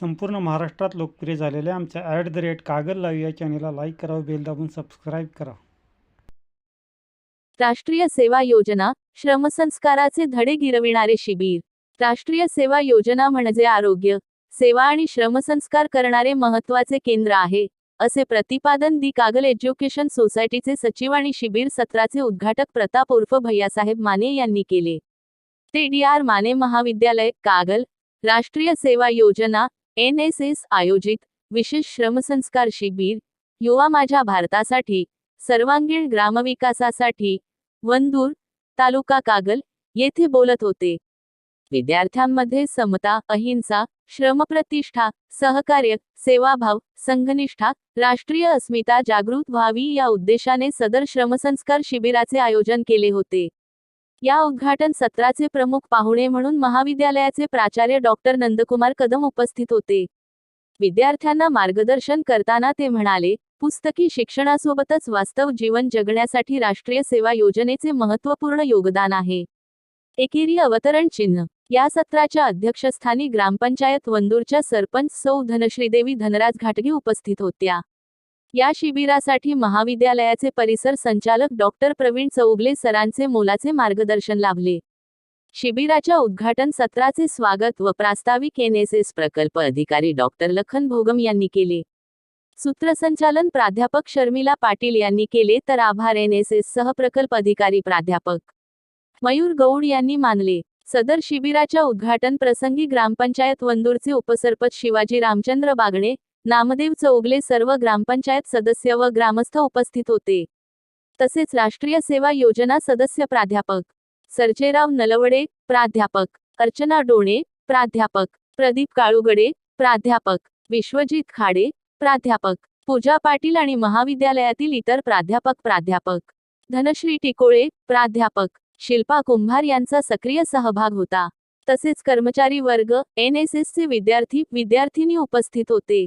संपूर्ण महाराष्ट्रात लोकप्रिय झालेल्या आमच्या ॲट द रेट कागद लाईव्ह या चॅनेलला लाईक करा बेल दाबून सबस्क्राईब करा राष्ट्रीय सेवा योजना श्रमसंस्काराचे धडे गिरविणारे शिबिर. राष्ट्रीय सेवा योजना म्हणजे आरोग्य सेवा आणि श्रमसंस्कार करणारे महत्त्वाचे केंद्र आहे असे प्रतिपादन दी कागल एज्युकेशन सोसायटीचे सचिव आणि शिबिर सत्राचे उद्घाटक प्रताप उर्फ भैयासाहेब माने यांनी केले. ते डी आर माने महाविद्यालय कागल. राष्ट्रीय सेवा योजना एन एस एस आयोजित विशेष श्रमसंस्कार शिबिर युवा माझ्या भारतासाठी सर्वांगीण ग्रामविकासासाठी वंदूर तालुका कागल येथे बोलत होते. विद्यार्थ्यांमध्ये समता अहिंसा श्रमप्रतिष्ठा सहकार्य सेवाभाव संघनिष्ठा राष्ट्रीय अस्मिता जागृत व्हावी या उद्देशाने सदर श्रमसंस्कार शिबिराचे आयोजन केले होते. या उद्घाटन सत्राचे प्रमुख पाहुणे म्हणून महाविद्यालयाचे प्राचार्य डॉक्टर नंदकुमार कदम उपस्थित होते. विद्यार्थ्यांना मार्गदर्शन करताना ते म्हणाले पुस्तकी शिक्षणासोबतच वास्तव जीवन जगण्यासाठी राष्ट्रीय सेवा योजनेचे महत्त्वपूर्ण योगदान आहे. एकेरी अवतरण चिन्ह. या सत्राच्या अध्यक्षस्थानी ग्रामपंचायत वंदूरच्या सरपंच सौ. धनश्रीदेवी धनराज घाटगे उपस्थित होत्या. या शिबिरासाठी महाविद्यालयाचे परिसर संचालक डॉक्टर प्रवीण चौगले सरांचे मोलाचे मार्गदर्शन लाभले. शिबिराच्या उद्घाटन सत्राचे स्वागत व प्रास्ताविक एन एस एस प्रकल्प अधिकारी डॉक्टर लखन भोगम यांनी केले. सूत्रसंचालन प्राध्यापक शर्मिला पाटील यांनी केले तर आभार एन एस एस सहप्रकल्प अधिकारी प्राध्यापक मयूर गौड यांनी मानले. सदर शिबिराच्या उद्घाटन प्रसंगी ग्रामपंचायत वंदूरचे उपसरपंच शिवाजी रामचंद्र बागणे नामदेव चौगले सर्व ग्रामपंचायत सदस्य व ग्रामस्थ उपस्थित होते. तसेच राष्ट्रीय सेवा योजना सदस्य प्राध्यापक. सर्जेराव नलवडे प्राध्यापक. अर्चना डोणे प्राध्यापक. प्रदीप काळुगडे प्राध्यापक. विश्वजित खाडे प्राध्यापक. पूजा पाटील आणि महाविद्यालयातील इतर प्राध्यापक प्राध्यापक. धनश्री टिकोळे प्राध्यापक. शिल्पा कुंभार यांचा सक्रिय सहभाग होता. तसेच कर्मचारी वर्ग एन एस एसचे विद्यार्थी विद्यार्थिनी उपस्थित होते.